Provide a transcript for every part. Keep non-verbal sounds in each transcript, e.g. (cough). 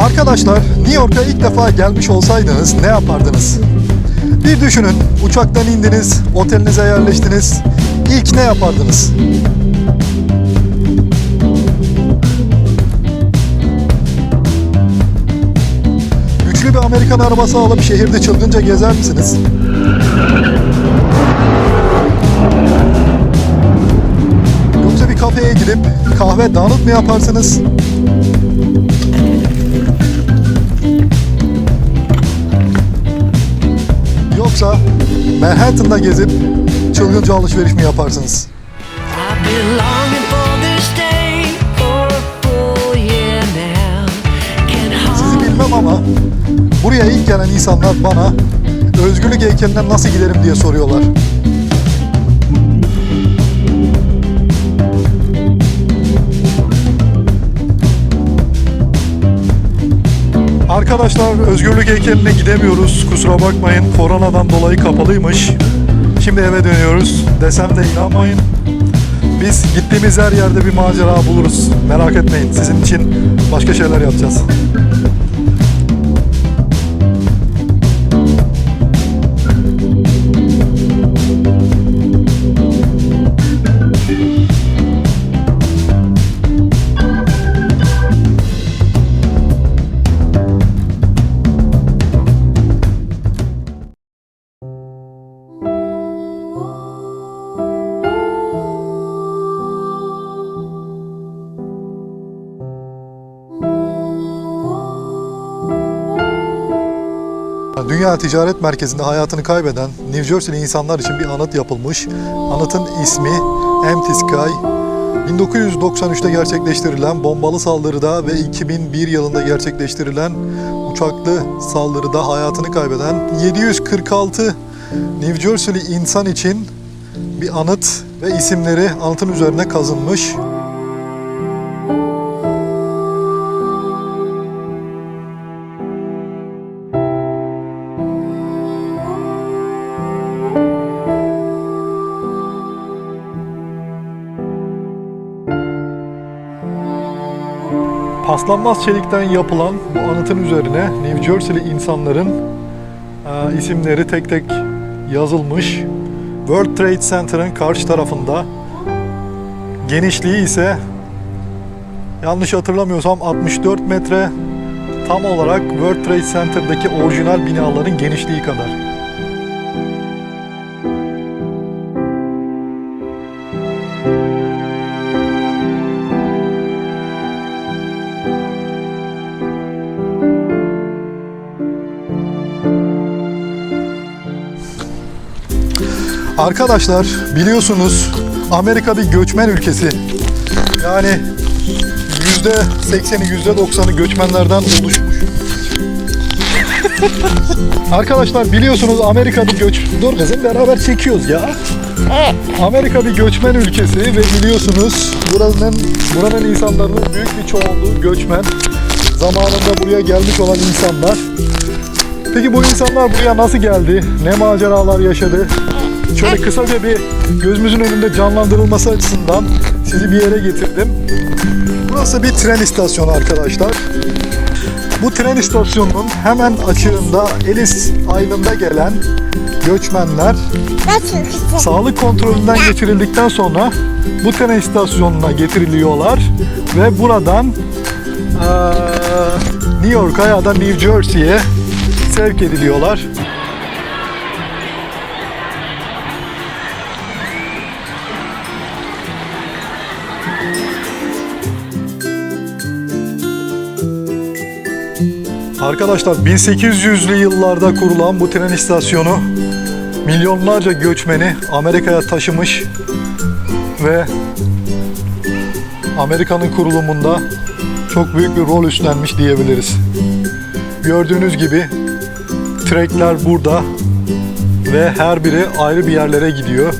Arkadaşlar New York'a ilk defa gelmiş olsaydınız ne yapardınız? Bir düşünün, uçaktan indiniz, otelinize yerleştiniz. İlk ne yapardınız? Güçlü bir Amerikan arabası alıp şehirde çılgınca gezer misiniz? Yoksa bir kafeye gidip kahve donut mu yaparsınız? Yoksa Manhattan'da gezip çılgınca alışveriş mi yaparsınız? Sizi bilmem ama buraya ilk gelen insanlar bana özgürlük heykelinden nasıl giderim diye soruyorlar. Arkadaşlar özgürlük heykeline gidemiyoruz. Kusura bakmayın. Koronadan dolayı kapalıymış. Şimdi eve dönüyoruz. Desem de inanmayın. Biz gittiğimiz her yerde bir macera buluruz. Merak etmeyin. Sizin için başka şeyler yapacağız. Dünya Ticaret Merkezi'nde hayatını kaybeden New Jersey'li insanlar için bir anıt yapılmış. Anıtın ismi Empty Sky. 1993'te gerçekleştirilen bombalı saldırıda ve 2001 yılında gerçekleştirilen uçaklı saldırıda hayatını kaybeden 746 New Jersey'li insan için bir anıt ve isimleri anıtın üzerine kazınmış. Paslanmaz çelikten yapılan bu anıtın üzerine New Jersey'li insanların e, isimleri tek tek yazılmış. World Trade Center'ın karşı tarafında genişliği ise yanlış hatırlamıyorsam 64 metre tam olarak World Trade Center'daki orijinal binaların genişliği kadar. Arkadaşlar biliyorsunuz Amerika bir göçmen ülkesi. Yani yüzde sekseni, yüzde doksanı göçmenlerden oluşmuş. (laughs) Arkadaşlar biliyorsunuz Amerika bir göç... Dur kızım beraber çekiyoruz ya. Amerika bir göçmen ülkesi ve biliyorsunuz buranın buranın insanların büyük bir çoğunluğu göçmen. Zamanında buraya gelmiş olan insanlar. Peki bu insanlar buraya nasıl geldi? Ne maceralar yaşadı? Şöyle kısaca bir gözümüzün önünde canlandırılması açısından sizi bir yere getirdim. Burası bir tren istasyonu arkadaşlar. Bu tren istasyonunun hemen açığında Ellis Island'a gelen göçmenler sağlık kontrolünden geçirildikten sonra bu tren istasyonuna getiriliyorlar ve buradan New York'a ya da New Jersey'ye sevk ediliyorlar. Arkadaşlar 1800'lü yıllarda kurulan bu tren istasyonu milyonlarca göçmeni Amerika'ya taşımış ve Amerika'nın kurulumunda çok büyük bir rol üstlenmiş diyebiliriz. Gördüğünüz gibi trekler burada ve her biri ayrı bir yerlere gidiyor.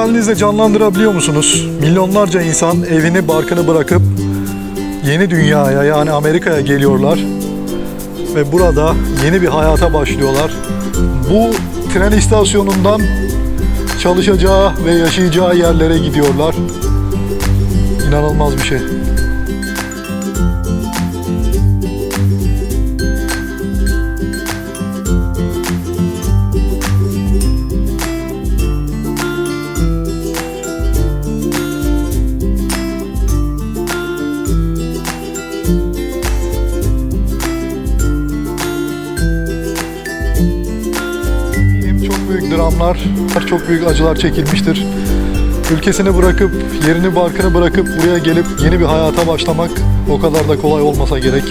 Hayalinizde canlandırabiliyor musunuz? Milyonlarca insan evini barkını bırakıp yeni dünyaya yani Amerika'ya geliyorlar. ve burada yeni bir hayata başlıyorlar. Bu tren istasyonundan çalışacağı ve yaşayacağı yerlere gidiyorlar. İnanılmaz bir şey. Dramlar, çok büyük acılar çekilmiştir. Ülkesini bırakıp, yerini barkını bırakıp buraya gelip yeni bir hayata başlamak o kadar da kolay olmasa gerek.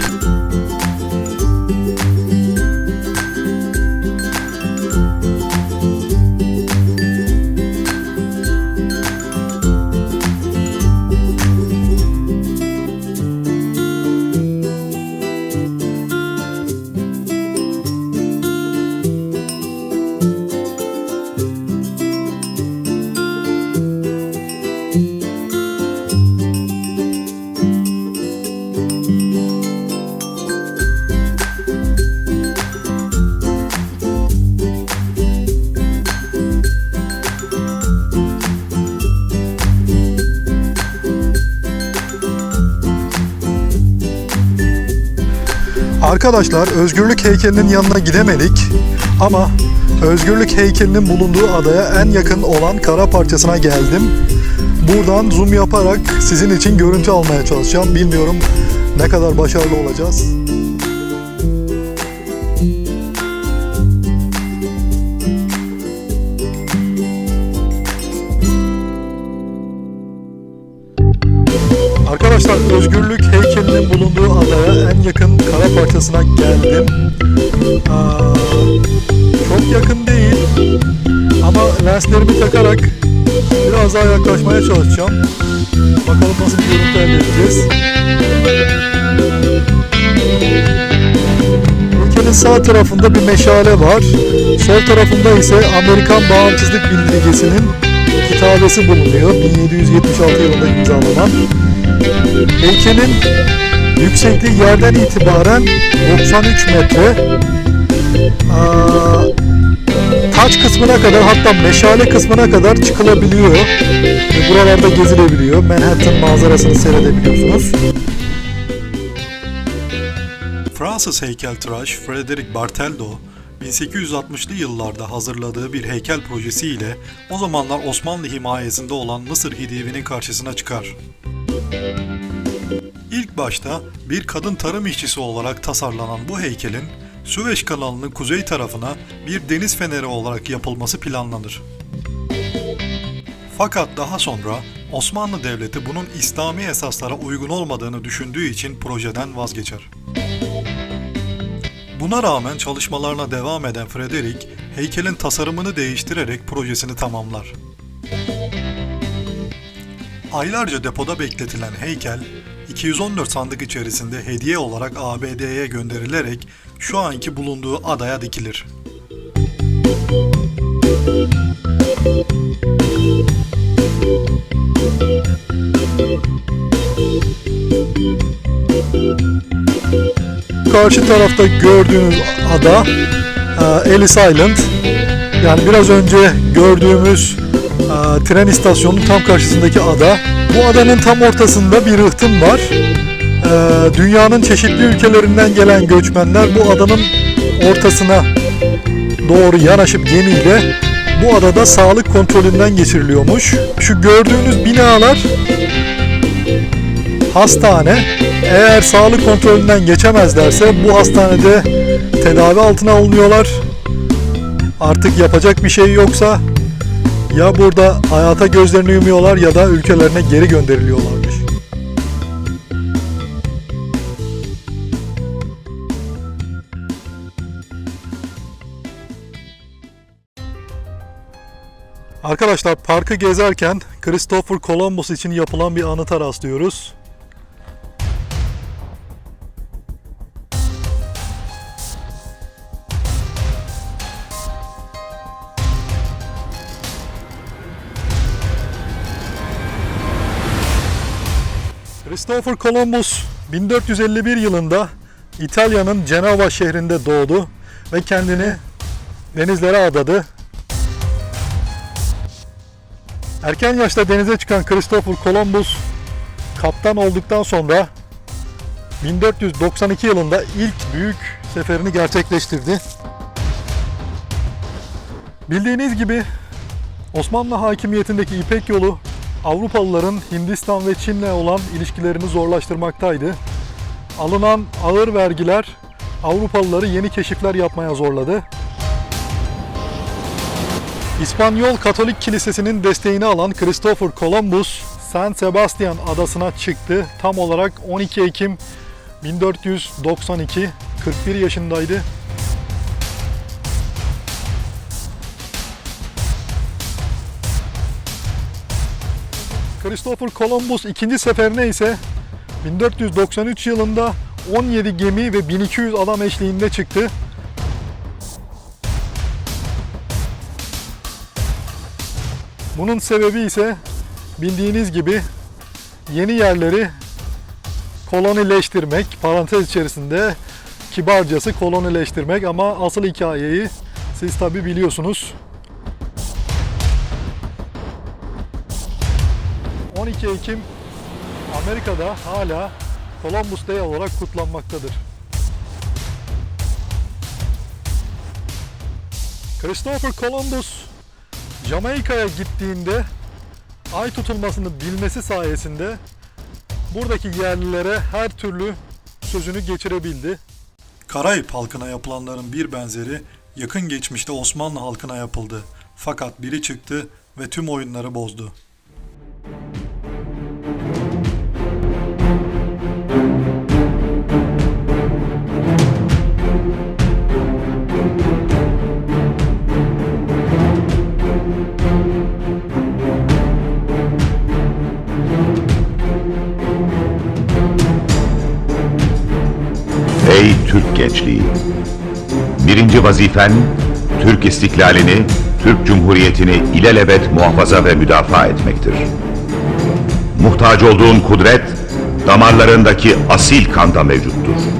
Arkadaşlar özgürlük heykelinin yanına gidemedik ama özgürlük heykelinin bulunduğu adaya en yakın olan kara parçasına geldim. Buradan zoom yaparak sizin için görüntü almaya çalışacağım. Bilmiyorum ne kadar başarılı olacağız. Parçasına geldim. Aa, çok yakın değil ama lenslerimi takarak biraz daha yaklaşmaya çalışacağım. Bakalım nasıl bir görüntü elde edeceğiz. Ülkenin sağ tarafında bir meşale var. Sol tarafında ise Amerikan Bağımsızlık Bildirgesi'nin kitabesi bulunuyor. 1776 yılında imzalanan. Heykelin yüksekliği yerden itibaren 93 metre. Aa, taç kısmına kadar hatta meşale kısmına kadar çıkılabiliyor. Ve buralarda gezilebiliyor. Manhattan manzarasını seyredebiliyorsunuz. Fransız heykeltıraş Frederic Bartheldo, 1860'lı yıllarda hazırladığı bir heykel projesiyle o zamanlar Osmanlı himayesinde olan Mısır Hidivi'nin karşısına çıkar. İlk başta bir kadın tarım işçisi olarak tasarlanan bu heykelin Süveyş kanalının kuzey tarafına bir deniz feneri olarak yapılması planlanır. Fakat daha sonra Osmanlı Devleti bunun İslami esaslara uygun olmadığını düşündüğü için projeden vazgeçer. Buna rağmen çalışmalarına devam eden Frederick, heykelin tasarımını değiştirerek projesini tamamlar. Aylarca depoda bekletilen heykel, 214 sandık içerisinde hediye olarak ABD'ye gönderilerek şu anki bulunduğu adaya dikilir. Karşı tarafta gördüğünüz ada e, Ellis Island. Yani biraz önce gördüğümüz e, tren istasyonunun tam karşısındaki ada. Bu adanın tam ortasında bir rıhtım var. E, Dünyanın çeşitli ülkelerinden gelen göçmenler bu adanın ortasına doğru yanaşıp gemiyle bu adada sağlık kontrolünden geçiriliyormuş. Şu gördüğünüz binalar hastane. Eğer sağlık kontrolünden geçemezlerse bu hastanede tedavi altına alınıyorlar. Artık yapacak bir şey yoksa ya burada hayata gözlerini yumuyorlar ya da ülkelerine geri gönderiliyorlarmış. Arkadaşlar parkı gezerken Christopher Columbus için yapılan bir anıta rastlıyoruz. Christopher Columbus 1451 yılında İtalya'nın Cenova şehrinde doğdu ve kendini denizlere adadı. Erken yaşta denize çıkan Christopher Columbus kaptan olduktan sonra 1492 yılında ilk büyük seferini gerçekleştirdi. Bildiğiniz gibi Osmanlı hakimiyetindeki İpek yolu Avrupalıların Hindistan ve Çin'le olan ilişkilerini zorlaştırmaktaydı. Alınan ağır vergiler Avrupalıları yeni keşifler yapmaya zorladı. İspanyol Katolik Kilisesi'nin desteğini alan Christopher Columbus, San Sebastian adasına çıktı. Tam olarak 12 Ekim 1492, 41 yaşındaydı. Christopher Columbus ikinci seferine ise 1493 yılında 17 gemi ve 1200 adam eşliğinde çıktı. Bunun sebebi ise bildiğiniz gibi yeni yerleri kolonileştirmek, parantez içerisinde kibarcası kolonileştirmek ama asıl hikayeyi siz tabi biliyorsunuz. 12 Ekim Amerika'da hala Columbus Day olarak kutlanmaktadır. Christopher Columbus Jamaika'ya gittiğinde ay tutulmasını bilmesi sayesinde buradaki yerlilere her türlü sözünü geçirebildi. Karayip halkına yapılanların bir benzeri yakın geçmişte Osmanlı halkına yapıldı. Fakat biri çıktı ve tüm oyunları bozdu. Gençliği! Birinci vazifen, Türk istiklalini, Türk Cumhuriyeti'ni ilelebet muhafaza ve müdafaa etmektir. Muhtaç olduğun kudret, damarlarındaki asil kanda mevcuttur.